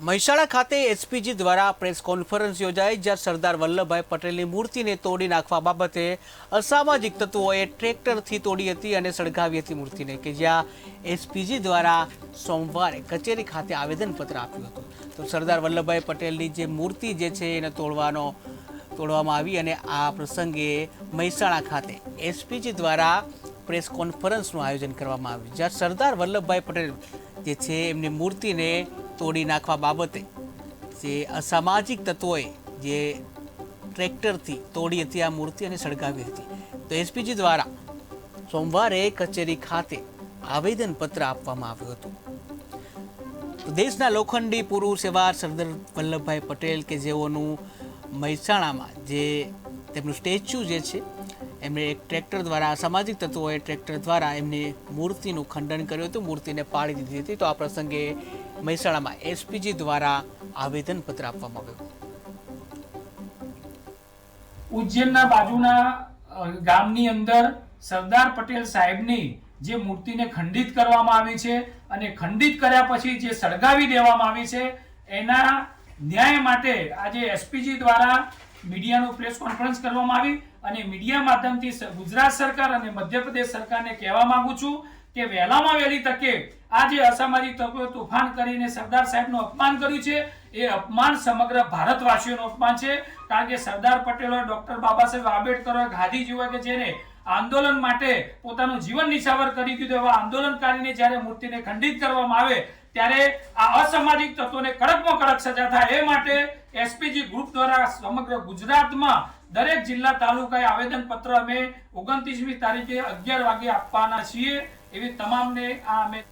મહેસાણા ખાતે એસપીજી દ્વારા press conference યોજાઈ, જ્યાં સરદાર વલ્લભભાઈ પટેલની મૂર્તિને તોડી નાખવા બાબતે અસામાજિક તત્વોએ ટ્રેક્ટરથી તોડી હતી અને સળગાવી હતી મૂર્તિને, કે જ્યાં એસપીજી દ્વારા સોમવારે કચેરી ખાતે આવેદનપત્ર આપ્યું હતું. તો સરદાર વલ્લભભાઈ પટેલની જે મૂર્તિ જે છે એને તોડવાનો, તોડવામાં આવી અને આ પ્રસંગે મહેસાણા ખાતે એસપીજી દ્વારા પ્રેસ કોન્ફરન્સનું આયોજન કરવામાં આવ્યું. જ્યાં સરદાર વલ્લભભાઈ પટેલ જે છે એમની મૂર્તિને તોડી નાખવા બાબતે જે અસામાજિક તત્વોએ જે ટ્રેક્ટરથી તોડી હતી, આ મૂર્તિ અને સળગાવી હતી. તો એસપીજી દ્વારા સોમવારે કચેરી ખાતે આવેદનપત્ર આપવામાં આવ્યું હતું. દેશના લોખંડી પુરુષ એવા સરદાર વલ્લભભાઈ પટેલ કે જેઓનું મહેસાણામાં જે તેમનું સ્ટેચ્યુ જે છે એમણે એક ટ્રેક્ટર દ્વારા, સામાજિક તત્વોએ ટ્રેક્ટર દ્વારા એમની મૂર્તિનું ખંડન કર્યું હતું, મૂર્તિને પાડી દીધી હતી. તો આ પ્રસંગે મહેસાણામાં એસપીજી દ્વારા આવેદનપત્ર આપવામાં આવ્યું ઉજ્જૈનના બાજુના ગામની અંદર સરદાર પટેલ સાહેબની જે મૂર્તિને ખંડિત કરવામાં આવી છે અને ખંડિત કર્યા પછી જે સળગાવી દેવામાં આવી છે, એના ન્યાય માટે આજે એસપીજી દ્વારા મીડિયાનું પ્રેસ કોન્ફરન્સ કરવામાં આવી અને મીડિયા માધ્યમથી ગુજરાત સરકાર અને મધ્યપ્રદેશ સરકારને કહેવા માંગુ છું કે વહેલામાં વહેલી તકે આ જે અસામાજિક તત્વો તોફાન કરીને સરદાર સાહેબનું અપમાન કર્યું છે. એ અપમાન સમગ્ર ભારતવાસીઓનું અપમાન છે. કારણ કે સરદાર પટેલ હોય ડોક્ટર બાબા સાહેબ આંબેડકર હોય ગાંધીજી હોય કે જેને આંદોલન માટે પોતાનું જીવન નિશાવર કરી દીધું એવા આંદોલનકારીને જ્યારે મૂર્તિને ખંડિત કરવામાં આવે, ત્યારે આ અસામાજિક તત્વોને કડકમાં કડક સજા થાય. એ માટે એસપીજી ગ્રુપ દ્વારા સમગ્ર ગુજરાતમાં દરેક જિલ્લા તાલુકાએ આવેદનપત્ર અમે ઓગણત્રીસમી તારીખે અગિયાર વાગે આપવાના છીએ. એવી તમામને આ અમે